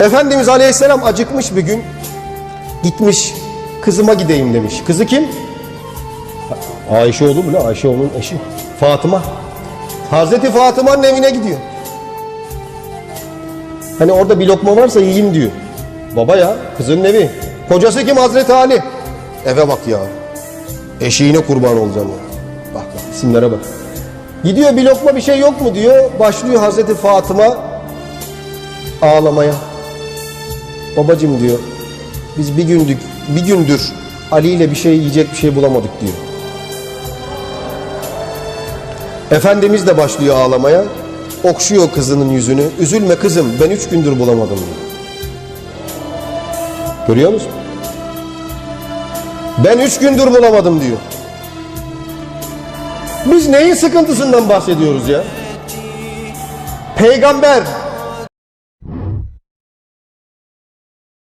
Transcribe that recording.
Efendimiz Aleyhisselam acıkmış bir gün. Gitmiş kızıma gideyim demiş. Kızı kim? Ayşe oğlu mu? Ayşe onun eşi. Fatıma. Hazreti Fatıma'nın evine gidiyor. Hani orada bir lokma varsa yiyeyim diyor. Baba ya kızının evi. Kocası kim Hazreti Ali? Eve bak ya. Eşiğine kurban olacağım ya. Bak bak isimlere bak. Gidiyor bir lokma bir şey yok mu diyor. Başlıyor Hazreti Fatıma ağlamaya. Babacım diyor. Biz bir gündük, bir gündür Ali ile bir şey yiyecek bir şey bulamadık diyor. Efendimiz de başlıyor ağlamaya. Okşuyor kızının yüzünü. Üzülme kızım ben üç gündür bulamadım diyor. Görüyor musun? Ben üç gündür bulamadım diyor. Biz neyin sıkıntısından bahsediyoruz ya? Peygamber